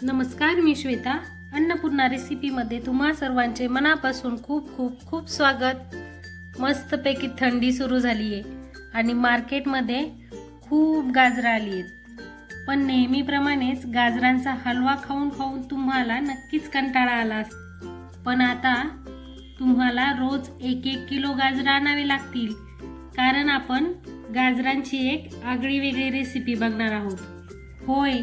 नमस्कार मी श्वेता. अन्नपूर्णा रेसिपीमध्ये तुम्हा सर्वांचे मनापासून खूप खूप खूप स्वागत. मस्तपैकी थंडी सुरू झाली आहे आणि मार्केटमध्ये खूप गाजरं आली आहेत पण नेहमीप्रमाणेच गाजरांचा हलवा खाऊन खाऊन तुम्हाला नक्कीच कंटाळा आला पण आता तुम्हाला रोज एक एक किलो गाजरं आणावे लागतील कारण आपण गाजरांची एक आगळी वेगळी रेसिपी बघणार आहोत. होय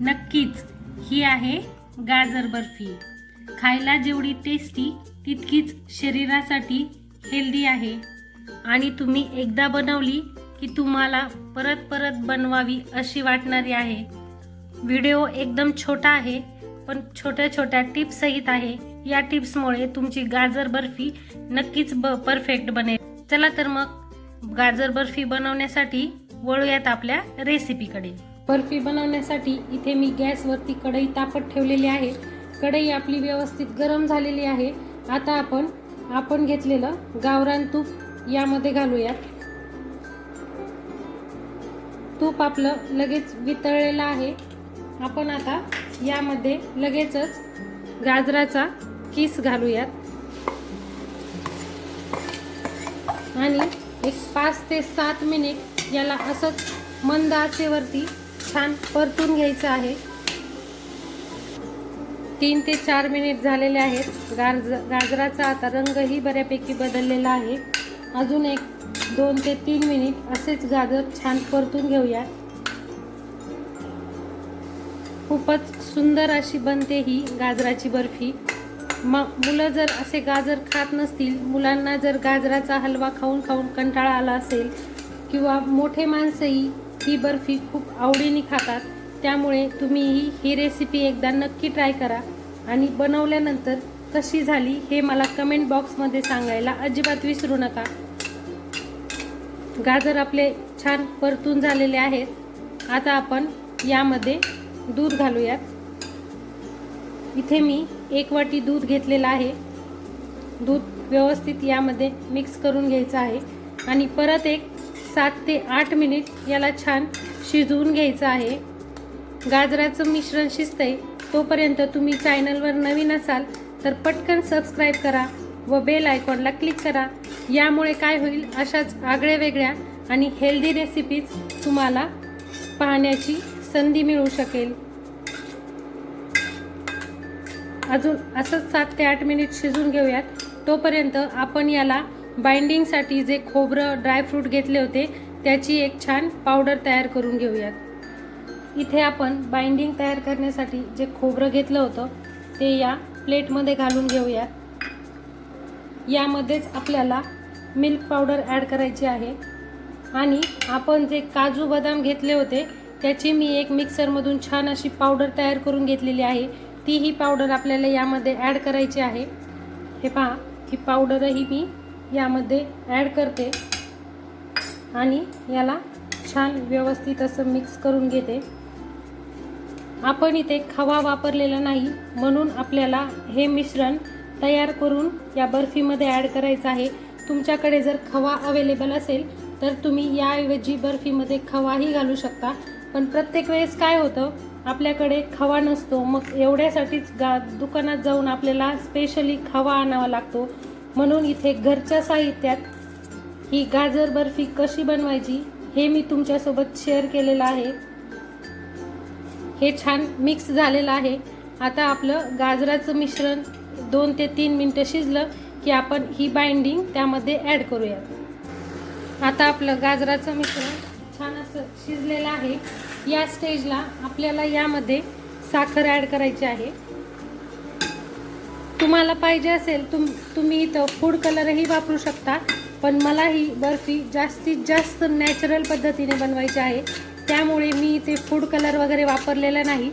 नक्कीच. ही आहे गाजर बर्फी. खायला जेवढी टेस्टी तितकीच शरीरासाठी हेल्दी आहे. आणि तुम्ही एकदा बनवली की तुम्हाला परत परत बनवावी अशी वाटणारी आहे. व्हिडिओ एकदम छोटा आहे पण छोट्या छोट्या टिप्ससहित आहे. या टिप्समुळे तुमची गाजर बर्फी नक्कीच ब परफेक्ट बनेल. चला तर मग गाजर बर्फी बनवण्यासाठी वळूयात आपल्या रेसिपीकडे बर्फी बनवण्यासाठी इथे मी गॅसवरती कढई तापत ठेवलेली आहे. कढई आपली व्यवस्थित गरम झालेली आहे. आता आपण आपण घेतलेलं गावरान तूप यामध्ये घालूयात. तूप आपलं लगेच वितळलेलं आहे. आपण आता यामध्ये लगेचच गाजराचा किस घालूयात. आणि एक पाच ते सात मिनिट याला असंच मंद आचेवरती छान परतून घ्यायचं आहे. तीन ते चार मिनिट झालेले आहेत. गाज गाजराचा आता रंगही बऱ्यापैकी बदललेला आहे. अजून एक दोन ते तीन मिनिट असेच गाजर छान परतून घेऊया. खूपच सुंदर अशी बनते ही गाजराची बर्फी. मग मुलं जर असे गाजर खात नसतील मुलांना जर गाजराचा हलवा खाऊन खाऊन कंटाळा आला असेल किंवा मोठे माणसंही ही बर्फी खूप आवडीने खातात. त्यामुळे तुम्ही ही ही रेसिपी एकदा नक्की ट्राय करा. आणि बनवल्यानंतर कशी झाली हे मला कमेंट बॉक्समध्ये सांगायला अजिबात विसरू नका. गाजर आपले छान परतून झालेले आहेत. आता आपण यामध्ये दूध घालूयात. इथे मी एक वाटी दूध घेतलेलं आहे. दूध व्यवस्थित यामध्ये मिक्स करून घ्यायचं आहे. आणि परत एक सात ते आठ मिनिट याला छान शिजवून घ्यायचं आहे. गाजराचं मिश्रण शिजतंय तोपर्यंत तुम्ही चॅनलवर नवीन असाल तर पटकन सबस्क्राईब करा व बेल आयकॉनला क्लिक करा. यामुळे काय होईल? अशाच आगळ्या वेगळ्या आणि हेल्दी रेसिपीज तुम्हाला पाहण्याची संधी मिळू शकेल. अजून असंच सात ते आठ मिनिट शिजून घेऊयात. तोपर्यंत आपण याला बाइंडिंगसाठी जे खोबरं ड्रायफ्रूट घेतले होते त्याची एक छान पावडर तयार करून घेऊयात. इथे आपण बाइंडिंग तयार करण्यासाठी जे खोबरं घेतलं होतं ते या प्लेटमध्ये घालून घेऊयात. यामध्येच आपल्याला मिल्क पावडर ॲड करायची आहे. आणि आपण जे काजू बदाम घेतले होते त्याची मी एक मिक्सरमधून छान अशी पावडर तयार करून घेतलेली आहे. ती ही पावडर आपल्याला यामध्ये ॲड करायची आहे. हे पहा ही पावडरही मी यामध्ये ॲड करते. आणि याला छान व्यवस्थित असं मिक्स करून घेते. आपण इथे खवा वापरलेला नाही म्हणून आपल्याला हे मिश्रण तयार करून या बर्फीमध्ये ॲड करायचं आहे. तुमच्याकडे जर खवा अवेलेबल असेल तर तुम्ही याऐवजी बर्फीमध्ये खवाही घालू शकता. पण प्रत्येक वेळेस काय होतं आपल्याकडे खवा नसतो मग एवढ्यासाठीच गा दुकानात जाऊन आपल्याला स्पेशली खवा आणावा लागतो. म्हणून इथे घरच्या साहित्यात ही गाजर बर्फी कशी बनवायची हे मी तुमच्यासोबत शेअर केलेलं आहे. हे छान मिक्स झालेलं आहे. आता आपलं गाजराचं मिश्रण दोन ते तीन मिनटं शिजलं की आपण ही बाइंडिंग त्यामध्ये ॲड करूया आता आपलं गाजराचं मिश्रण छान असं शिजलेलं आहे. या स्टेजला आपल्याला यामध्ये साखर ॲड करायची आहे. तुम्हाला पाहिजे असेल तुम तुम्ही इथं फूड कलरही वापरू शकता पण मला ही बर्फी जास्तीत जास्त नॅचरल पद्धतीने बनवायची आहे. त्यामुळे मी इथे फूड कलर वगैरे वापरलेला नाही.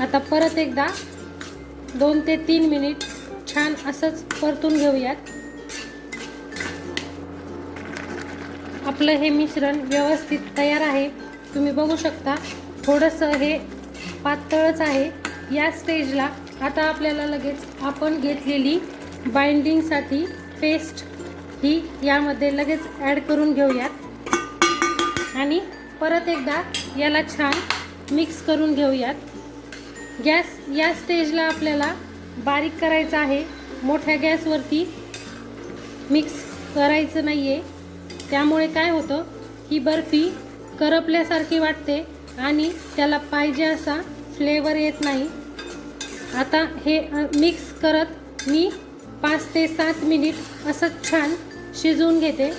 आता परत एकदा दोन ते तीन मिनिट छान असंच परतून घेऊयात. आपलं हे मिश्रण व्यवस्थित तयार आहे. तुम्ही बघू शकता थोडंसं हे पातळच आहे. या स्टेजला आता आपल्याला लगेच आपण घेतलेली बाइंडिंगसाठी पेस्ट ही यामध्ये लगेच ॲड करून घेऊयात. आणि परत एकदा याला छान मिक्स करून घेऊयात. गॅस या स्टेजला आपल्याला बारीक करायचा आहे. मोठ्या गॅसवरती मिक्स करायचं नाही आहे त्यामुळे काय होतं? ही बर्फी करपल्यासारखी वाटते आणि त्याला पाहिजे असा फ्लेवर येत नाही. आता हे मिक्स करत मी पाच ते सात मिनिट असं छान शिजवून घेते.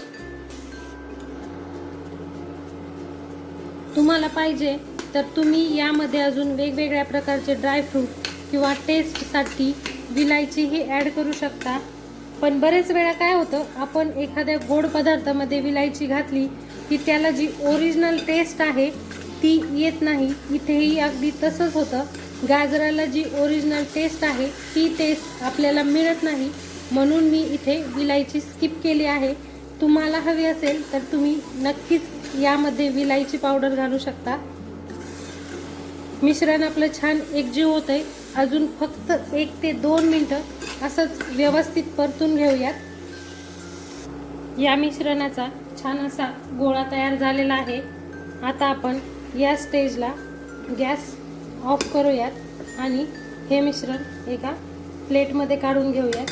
तुम्हाला पाहिजे तर तुम्ही यामध्ये अजून वेगवेगळ्या प्रकारचे ड्रायफ्रूट किंवा टेस्टसाठी विलायचीही ॲड करू शकता. पण बरेच वेळा काय होतं आपण एखाद्या गोड पदार्थामध्ये विलायची घातली की त्याला जी ओरिजिनल टेस्ट आहे ती येत नाही. इथेही अगदी तसंच होतं. गाजराला जी ओरिजिनल टेस्ट आहे ती टेस्ट आपल्याला मिळत नाही. म्हणून मी इथे विलायची स्किप केली आहे. तुम्हाला हवी असेल तर तुम्ही नक्कीच यामध्ये विलायची पावडर घालू शकता. मिश्रण आपलं छान एकजीव होत आहे अजून फक्त एक ते दोन मिनटं असंच व्यवस्थित परतून घेऊयात. या मिश्रणाचा छान असा गोळा तयार झालेला आहे. आता आपण या स्टेजला गॅस ऑफ करूयात आणि हे मिश्रण एका प्लेटमध्ये काढून घेऊयात.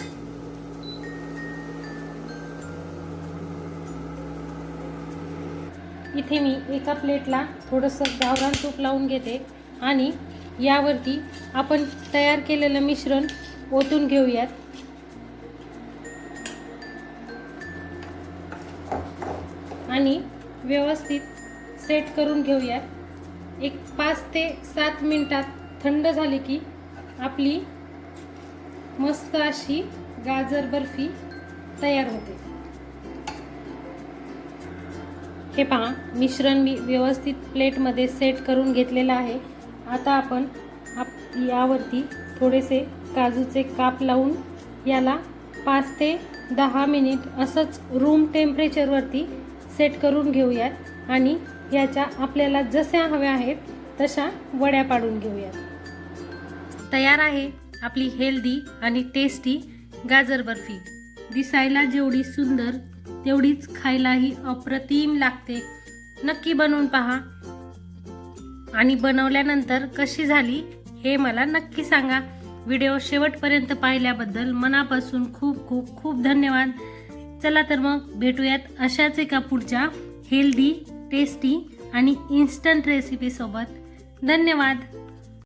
इथे मी एका प्लेटला थोडंसं गावरान तूप लावून घेते आणि यावरती आपण तयार केलेलं मिश्रण ओतून घेऊयात. आणि व्यवस्थित सेट करून घेऊयात. एक पाच ते सात मिनिटात थंड झाली की आपली मस्त अशी गाजर बर्फी तयार होते. हे पहा मिश्रण मी व्यवस्थित प्लेटमध्ये सेट करून घेतलेलं आहे. आता आपण आप यावरती थोडेसे काजूचे काप लावून याला पाच ते दहा मिनिट असंच रूम टेम्परेचरवरती सेट करून घेऊयात. आणि याच्या आपल्याला जशा हव्या आहेत तशा वड्या पाडून घेऊयात तयार आहे आपली हेल्दी आणि टेस्टी गाजर बर्फी. दिसायला जेवढी सुंदर तेवढीच खायलाही अप्रतिम लागते. नक्की बनवून पहा. आणि बनवल्यानंतर कशी झाली हे मला नक्की सांगा. व्हिडिओ शेवटपर्यंत पाहिल्याबद्दल मनापासून खूप खूप खूप धन्यवाद. चला तर मग भेटूयात अशाच एका पुढच्या हेल्दी टेस्टी आणि इन्स्टंट रेसिपीसोबत धन्यवाद.